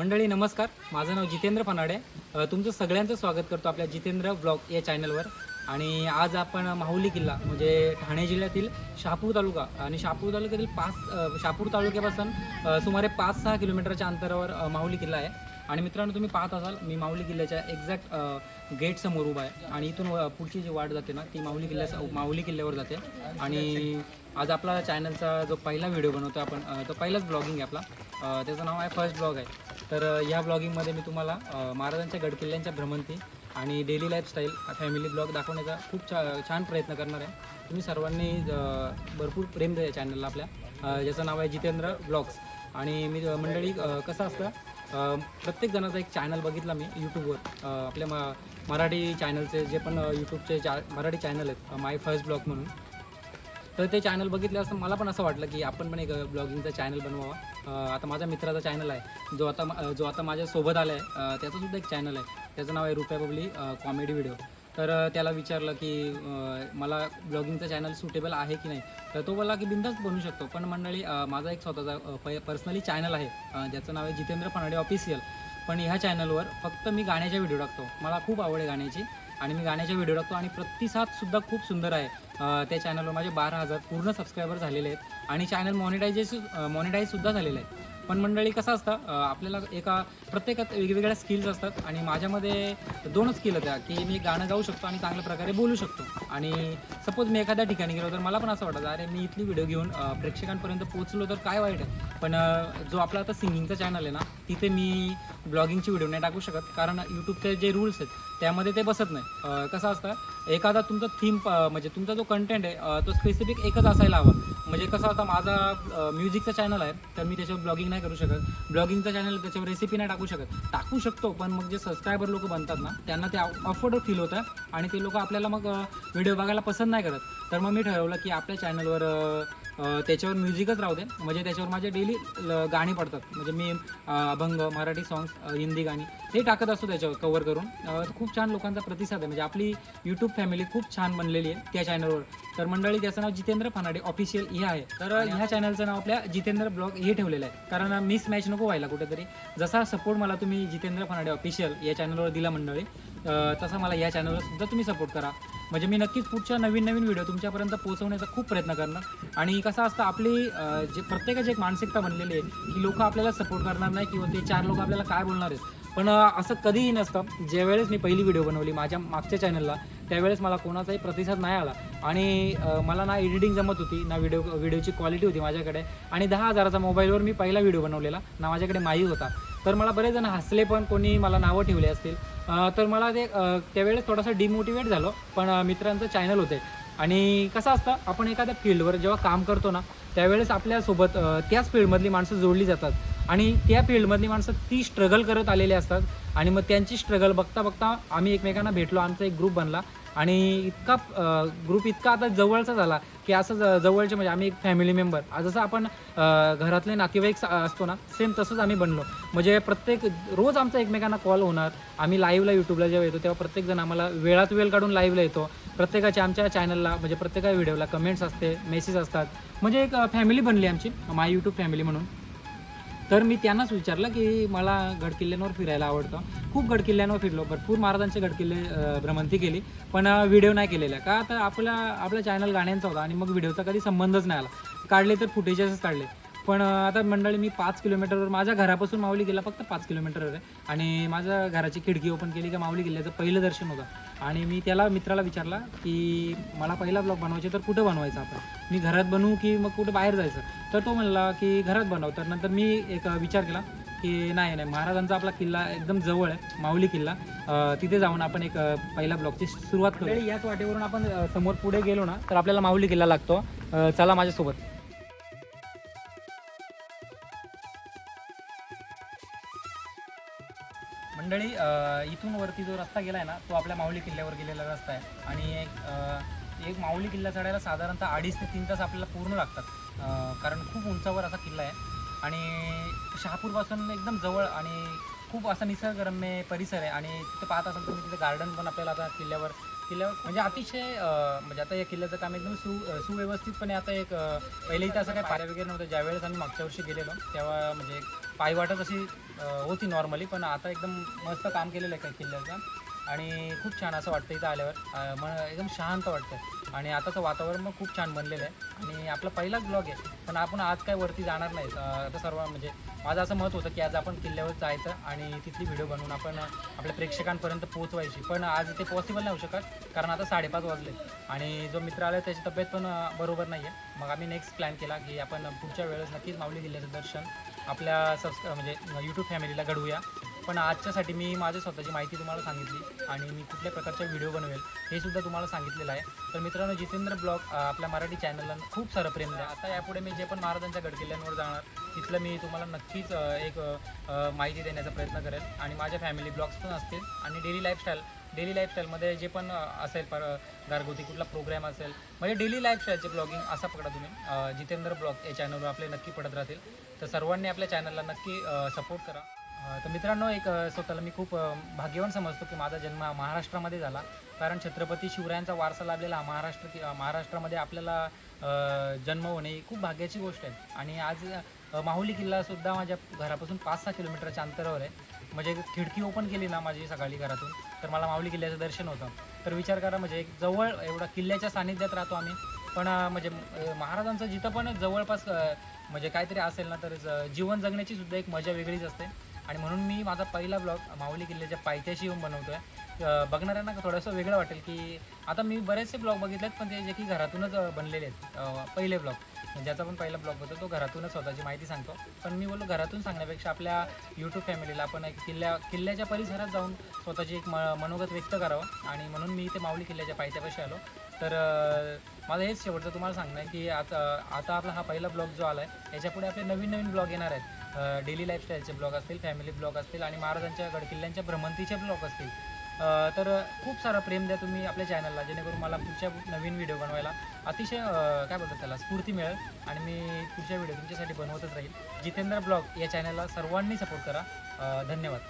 मंडळी नमस्कार. माझं नाव जितेंद्र पनाडे. तुमचं सगळ्यांचं स्वागत करतो आपल्या जितेंद्र ब्लॉग या चॅनलवर. आणि आज आपण माहुली किल्ला म्हणजे ठाणे जिल्ह्यातील शहापूर तालुका आणि शहापूर तालुक्यातील पाच शहापूर तालुक्यापासून सुमारे पाच सहा किलोमीटरच्या अंतरावर माहुली किल्ला आहे. आणि मित्रांनो तुम्ही पाहत असाल मी माहुली किल्ल्याच्या एक्झॅक्ट गेटसमोर उभा आहे. आणि इथून पुढची जी वाट जाते ना ती माहुली किल्ल्या माहुली किल्ल्यावर जाते. आणि आज आपला चॅनलचा जो पहिला व्हिडिओ बनवतो आपण तो पहिलाच ब्लॉगिंग आहे आपला. त्याचं नाव आहे फर्स्ट ब्लॉग आहे. तर या ब्लॉगिंगमध्ये मी तुम्हाला महाराजांच्या गडकिल्ल्यांच्या भ्रमंती आणि डेली लाईफस्टाईल फॅमिली ब्लॉग दाखवण्याचा खूप छा छान प्रयत्न करणार आहे. तुम्ही सर्वांनी भरपूर प्रेम द्या चॅनलला आपल्या. ज्याचं नाव आहे जितेंद्र ब्लॉग्स. आणि मी मंडळी कसं असतं प्रत्येक जणाचा एक चॅनल बघितला मी यूट्यूबवर आपल्या म मराठी चॅनलचे जे पण यूट्यूबचे चा मराठी चॅनल आहेत माय फर्स्ट ब्लॉग म्हणून. तर ते चॅनल बघितले असं मला पण असं वाटलं की आपण पण एक ब्लॉगिंगचा चॅनल बनवावा. आता माझ्या मित्राचा चॅनल आहे जो आता जो आता माझ्यासोबत आला आहे त्याचंसुद्धा त्याचं सुद्धा एक चॅनल आहे. त्याचं नाव आहे रुपया बबली कॉमेडी व्हिडिओ तर त्याला विचारलं की मला ब्लॉगिंगचं चॅनल सुटेबल आहे की नाही? तर तो बोलला की बिंदास बनवू शकतो पण मंडळी माझा एक स्वतःचा पर्सनली चॅनल आहे. ज्याचं नाव आहे जितेंद्र फनाडे ऑफिशियल पण ह्या चॅनलवर फक्त मी गाण्याचे व्हिडिओ टाकतो. मला खूप आवड आहे गाण्याची. आणि मी गाण्याचे व्हिडिओ टाकतो आणि प्रतिसादसुद्धा खूप सुंदर आहे. त्या चॅनलवर माझे बारा हजार पूर्ण सबस्क्रायबर झालेले आहेत. आणि चॅनल मॉनिटायझेशन मॉनिटाईजसुद्धा झालेलं आहे पण मंडळी कसं असतं आपल्याला एका प्रत्येकात वेगवेगळ्या स्किल्स असतात आणि माझ्यामध्ये दोनच स्किल होत्या की मी गाणं गाऊ शकतो आणि चांगल्या प्रकारे बोलू शकतो. आणि सपोज मी एखाद्या ठिकाणी गेलो तर मला पण असं वाटतं अरे मी इथली व्हिडिओ घेऊन प्रेक्षकांपर्यंत पोहोचलो तर काय वाईट आहे? पण जो आपला आता सिंगिंगचा चॅनल आहे ना तिथे मी ब्लॉगिंगची व्हिडिओ नाही टाकू शकत कारण यूट्यूबचे जे रूल्स आहेत त्यामध्ये ते बसत नाही. कसं असतं एखादा तुमचा थीम म्हणजे तुमचा जो कंटेंट आहे तो स्पेसिफिक एकच असायला हवा. म्हणजे कसं असतं माझा म्युझिकचा चॅनल आहे तर मी त्याच्यावर ब्लॉगिंग नाही करू शकत. ब्लॉगिंगचा चॅनल त्याच्यावर रेसिपी नाही टाकू शकत. टाकू शकतो पण मग जे सबस्क्रायबर लोक बनतात ना त्यांना ते अफोर्ड फील होतं आणि ते लोक आपल्याला मग व्हिडिओ बघायला पसंत नाही करत. तर मग मी ठरवलं की आपल्या चॅनलवर त्याच्यावर म्युझिकच राहू दे. म्हणजे त्याच्यावर माझे डेली गाणी पडतात. म्हणजे मी अभंग मराठी सॉंग्स ही गाणी हे टाकत असतो त्याच्यावर कवर करून. खूप छान लोकांचा प्रतिसाद आहे. म्हणजे आपली यूट्यूब फॅमिली खूप छान बनलेली आहे त्या चॅनलवर तर मंडळी त्याचं नाव जितेंद्र फनाडे ऑफिशियल हे आहे. तर ह्या चॅनलचं नाव आपल्या जितेंद्र ब्लॉग हे ठेवलेलं आहे. कारण मिस मॅच नको व्हायला कुठेतरी. जसा सपोर्ट मला तुम्ही जितेंद्र फनाडे ऑफिशियल या चॅनलवर दिला मंडळी तसा मला या चॅनलवर सुद्धा तुम्ही सपोर्ट करा. म्हणजे मी नक्कीच पुढच्या नवीन नवीन व्हिडिओ तुमच्यापर्यंत पोहोचवण्याचा खूप प्रयत्न करणार. आणि कसं असतं आपली जे प्रत्येकाची एक मानसिकता बनलेली आहे की लोक आपल्याला सपोर्ट करणार नाही किंवा ते चार लोक आपल्याला काय बोलणार आहेत. पण असं कधीही नसतं. ज्यावेळेस मी पहिली व्हिडिओ बनवली माझ्या मागच्या चॅनलला त्यावेळेस मला कोणाचाही प्रतिसाद नाही आला. आणि मला ना एडिटिंग जमत होती ना व्हिडिओ व्हिडिओची क्वालिटी होती माझ्याकडे. आणि दहा हजाराचा मोबाईलवर मी पहिला व्हिडिओ बनवलेला ना माझ्याकडे माईक होता. तर मला बरेच जण हसले पण कोणी मला नावं ठेवले असतील. तर मला ते त्यावेळेस थोडासा डिमोटिवेट झालो पण मित्रांचं चॅनल होते. आणि कसं असतं आपण एखाद्या फील्डवर जेव्हा काम करतो ना त्यावेळेस आपल्यासोबत त्याच फील्डमधली माणसं जोडली जातात. आणि त्या फील्डमधली माणसं ती स्ट्रगल करत आलेली असतात. आणि मग त्यांची स्ट्रगल बघता बघता आम्ही एकमेकांना भेटलो आमचा एक ग्रुप बनला. आणि इतका ग्रुप इतका आता जवळचा झाला की असं ज- जवळचे म्हणजे आम्ही एक फॅमिली मेंबर जसं आपण घरातले नातेवाईक असतो ना सेम तसंच आम्ही बनलो. म्हणजे प्रत्येक रोज आमचा एकमेकांना कॉल होणार. आम्ही लाईव्हला यूट्यूबला जेव्हा येतो तेव्हा प्रत्येकजण आम्हाला वेळात वेळ काढून लाईव्हला येतो. प्रत्येकाच्या आमच्या चॅनलला म्हणजे प्रत्येका व्हिडिओला कमेंट्स असते मेसेज असतात. म्हणजे एक फॅमिली बनली आमची माय यूट्यूब फॅमिली म्हणून. तर मी त्यांनाच विचारलं की मला गडकिल्ल्यांवर फिरायला आवडतं. खूप गडकिल्ल्यांवर फिरलो. भरपूर महाराजांचे गडकिल्ले भ्रमंती केली. पण व्हिडिओ नाही केलेला का? तर आपला आपला चॅनल गाण्यांचा होता आणि मग व्हिडिओचा कधी संबंधच नाही आला. काढले तर फुटेजेसच काढले. पण आता मंडळी मी पाच किलोमीटरवर माझ्या घरापासून माऊली गेला फक्त पाच किलोमीटरवर आहे. आणि माझ्या घराची खिडकी ओपन केली. का माऊली किल्ल्याचं पहिलं दर्शन होतं. आणि मी त्याला मित्राला विचारला की मला पहिला ब्लॉग बनवायचे तर कुठं बनवायचं आपण? मी घरात बनवू की मग कुठं बाहेर जायचं? तर तो म्हणला की घरात बनव. तर नंतर मी एक विचार केला की नाही नाही महाराजांचा आपला किल्ला एकदम जवळ आहे माऊली किल्ला. तिथे जाऊन आपण एक पहिला ब्लॉगची सुरुवात करू. याच वाटेवरून आपण समोर पुढे गेलो ना तर आपल्याला माऊली किल्ला लागतो. चला माझ्यासोबत. मंडळी इथून वरती जो रस्ता गेला आहे ना तो आपल्या माऊली किल्ल्यावर गेलेला रस्ता आहे. आणि एक एक माऊली किल्ला चढायला साधारणतः अडीच ते तीन तास आपल्याला पूर्ण लागतात. कारण खूप उंचावर असा किल्ला आहे. आणि शहापूरपासून एकदम जवळ आणि खूप असा निसर्गरम्य परिसर आहे. आणि तिथे पाहत असाल तुम्ही तिथे गार्डन पण आपल्याला आता किल्ल्यावर किल्ल्यावर म्हणजे अतिशय म्हणजे आता या किल्ल्याचं काम एकदम सु सुव्यवस्थितपणे आता एक अ, पहिले इथं असं काही पाऱ्या वगैरे नव्हतं ज्यावेळेस आम्ही मागच्या वर्षी गेलेलो तेव्हा म्हणजे पायवाटच अशी अं, होती नॉर्मली पण आता एकदम मस्त काम केलेलं आहे किल्ल्याचं. आणि खूप छान असं वाटतं इथं आल्यावर. मग एकदम शांत वाटतं. आणि आताचं वातावरण मग खूप छान बनलेलं आहे. आणि आपला पहिलाच ब्लॉग आहे. पण आपण आज काय वरती जाणार नाही आता सर्व म्हणजे माझं असं मत होतं की आज आपण किल्ल्यावर जायचं आणि तिथली व्हिडिओ बनवून आपण आपल्या प्रेक्षकांपर्यंत पोहोचवायची. पण आज ते पॉसिबल नाही होऊ शकत कारण आता साडेपाच वाजले. आणि जो मित्र आला त्याची तब्येत पण बरोबर नाही आहे मग आम्ही नेक्स्ट प्लॅन केला की आपण पुढच्या वेळेस नक्कीच माऊली किल्ल्याचं दर्शन आपल्या सबस् म्हणजे यूट्यूब फॅमिलीला घडवूया. पण आजच्यासाठी मी माझी स्वतःची माहिती तुम्हाला सांगितली आणि मी कुठल्या प्रकारचा व्हिडिओ बनवेल हे सुद्धा तुम्हाला सांगितलेलं आहे. तर मित्रांनो जितेंद्र ब्लॉग आपल्या मराठी चॅनलला खूप सारं प्रेम द्या. आता यापुढे मी जे पण महाराजांच्या गडकिल्ल्यांवर जाणार तिथलं मी तुम्हाला नक्कीच एक माहिती देण्याचा प्रयत्न करेल. आणि माझ्या फॅमिली ब्लॉग्स पण असतील. आणि डेली लाईफस्टाईल डेली लाईफस्टाईलमध्ये जे पण असेल पर घरगुती कुठला प्रोग्राम असेल म्हणजे डेली लाईफस्टाईलचे ब्लॉगिंग असा पकडा तुम्ही. जितेंद्र ब्लॉग या चॅनलवर आपले नक्की पडत राहतील. तर सर्वांनी आपल्या चॅनलला नक्की सपोर्ट करा. तर मित्रांनो एक स्वतःला मी खूप भाग्यवान समजतो की माझा जन्म महाराष्ट्रामध्ये झाला. कारण छत्रपती शिवरायांचा वारसा लाभलेला महाराष्ट्र महाराष्ट्रामध्ये आपल्याला जन्म होणे ही खूप भाग्याची गोष्ट आहे. आणि आज माहुली किल्लासुद्धा माझ्या घरापासून पाच सहा किलोमीटरच्या अंतरावर आहे. म्हणजे खिडकी ओपन केली ना माझी सकाळी घरातून तर मला माहुली किल्ल्याचं दर्शन होतं. तर विचार करा म्हणजे एक जवळ एवढा किल्ल्याच्या सानिध्यात राहतो आम्ही. पण म्हणजे महाराजांचं जिथं पण जवळपास म्हणजे काहीतरी असेल ना तर जीवन जगण्याची सुद्धा एक मजा वेगळीच असते. आणि म्हणून मी माझा पहिला ब्लॉग माऊली किल्ल्याच्या पायथ्याशी येऊन बनवतो आहे बघणाऱ्यांना थोडंसं वेगळं वाटेल की आता मी बरेचसे ब्लॉग बघितलेत पण ते जे की घरातूनच बनलेले आहेत. पहिले ब्लॉग. म्हणजे ज्याचा पण पहिला ब्लॉग होता तो घरातूनच स्वतःची माहिती सांगतो. पण मी बोललो घरातून सांगण्यापेक्षा आपल्या यूट्यूब फॅमिलीला आपण एक किल्ल्या किल्ल्याच्या परिसरात जाऊन स्वतःची एक म मनोगत व्यक्त करावं. आणि म्हणून मी इथे माऊली किल्ल्याच्या पायथ्यापाशी आलो. तर माझं हेच शेवटचं तुम्हाला सांगणं आहे की आता आता आपला हा पहिला ब्लॉग जो आला आहे याच्यापुढे आपले नवीन नवीन ब्लॉग येणार आहेत. डेली लाईफस्टाईलचे ब्लॉग असतील फॅमिली ब्लॉग असतील आणि महाराजांच्या गडकिल्ल्यांच्या भ्रमंतीचे ब्लॉग असतील. तर खूप सारा प्रेम द्या तुम्ही आपल्या चॅनलला जेणेकरून मला पुढच्या नवीन व्हिडिओ बनवायला अतिशय काय बोलतात त्याला स्फूर्ती मिळेल आणि मी पुढच्या व्हिडिओ तुमच्यासाठी बनवतच राहील. जितेंद्र ब्लॉग या चॅनलला सर्वांनी सपोर्ट करा. धन्यवाद.